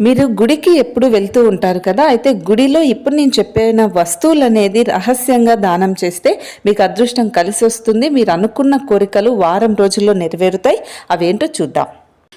మీరు గుడికి ఎప్పుడు వెళ్తూ ఉంటారు కదా అయితే గుడిలో ఇప్పుడు నేను చెప్పిన వస్తువులు అనేది రహస్యంగా దానం చేస్తే మీకు అదృష్టం కలిసి వస్తుంది మీరు అనుకున్న కోరికలు వారం రోజుల్లో నెరవేరుతాయి. అవేంటో చూద్దాం.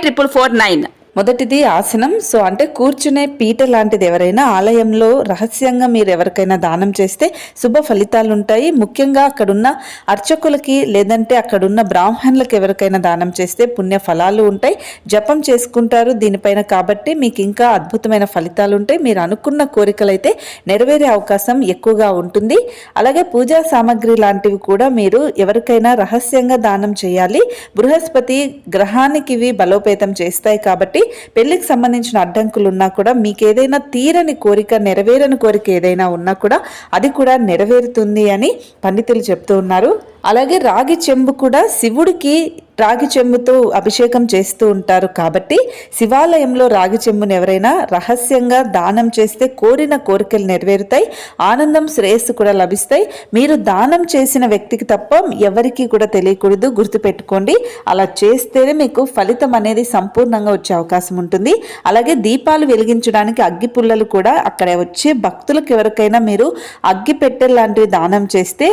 triple four nine మొదటిది ఆసనం. సో అంటే కూర్చునే పీట లాంటిది ఎవరైనా ఆలయంలో రహస్యంగా మీరు ఎవరికైనా దానం చేస్తే శుభ ఫలితాలు ఉంటాయి ముఖ్యంగా అక్కడున్న అర్చకులకి లేదంటే అక్కడున్న బ్రాహ్మణులకు ఎవరికైనా దానం చేస్తే పుణ్య ఫలాలు ఉంటాయి. జపం చేసుకుంటారు దీనిపైన కాబట్టి మీకు ఇంకా అద్భుతమైన ఫలితాలు ఉంటాయి మీరు అనుకున్న కోరికలు అయితే నెరవేరే అవకాశం ఎక్కువగా ఉంటుంది. అలాగే పూజా సామాగ్రి లాంటివి కూడా మీరు ఎవరికైనా రహస్యంగా దానం చేయాలి. బృహస్పతి గ్రహానికి ఇవి బలోపేతం చేస్తాయి కాబట్టి పెళ్ళికి సంబంధించిన అడ్డంకులు ఉన్నా కూడా మీకు ఏదైనా తీరని కోరిక నెరవేరని కోరిక ఏదైనా ఉన్నా కూడా అది కూడా నెరవేరుతుంది అని పండితులు చెప్తూ ఉన్నారు. అలాగే రాగి చెంబు కూడా శివుడికి రాగి చెంబుతో అభిషేకం చేస్తూ ఉంటారు కాబట్టి శివాలయంలో రాగి చెంబును ఎవరైనా రహస్యంగా దానం చేస్తే కోరిన కోరికలు నెరవేరుతాయి ఆనందం శ్రేయస్సు కూడా లభిస్తాయి. మీరు దానం చేసిన వ్యక్తికి తప్ప ఎవరికీ కూడా తెలియకూడదు గుర్తుపెట్టుకోండి. అలా చేస్తేనే మీకు ఫలితం అనేది సంపూర్ణంగా వచ్చే అవకాశం ఉంటుంది. అలాగే దీపాలు వెలిగించడానికి అగ్గి పుల్లలు కూడా అక్కడ వచ్చే భక్తులకు ఎవరికైనా మీరు అగ్గి పెట్టె లాంటివి దానం చేస్తే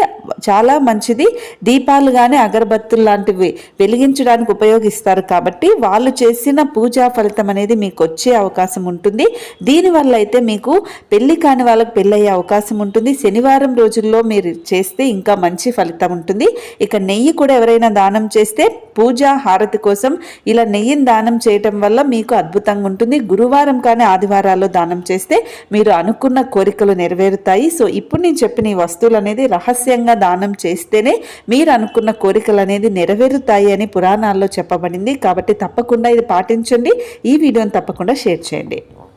చాలా మంచిది. దీపాలు కానీ అగరబత్తులు లాంటివి వెలిగించడానికి ఉపయోగిస్తారు కాబట్టి వాళ్ళు చేసిన పూజా ఫలితం అనేది మీకు వచ్చే అవకాశం ఉంటుంది. దీనివల్ల అయితే మీకు పెళ్ళి కాని వాళ్ళకి పెళ్ళయ్యే అవకాశం ఉంటుంది. శనివారం రోజుల్లో మీరు చేస్తే ఇంకా మంచి ఫలితం ఉంటుంది. ఇక నెయ్యి కూడా ఎవరైనా దానం చేస్తే పూజా హారతి కోసం ఇలా నెయ్యిని దానం చేయటం వల్ల మీకు అద్భుతంగా ఉంటుంది. గురువారం కానీ ఆదివారాల్లో దానం చేస్తే మీరు అనుకున్న కోరికలు నెరవేరుతాయి. సో ఇప్పుడు నేను చెప్పిన ఈ వస్తువులు అనేది రహస్యంగా దానం చేస్తేనే మీరు అనుకున్న కోరికలు అనేది నెరవేరుతాయి అని పురాణాల్లో చెప్పబడింది. కాబట్టి తప్పకుండా ఇది పాటించండి. ఈ వీడియోని తప్పకుండా షేర్ చేయండి.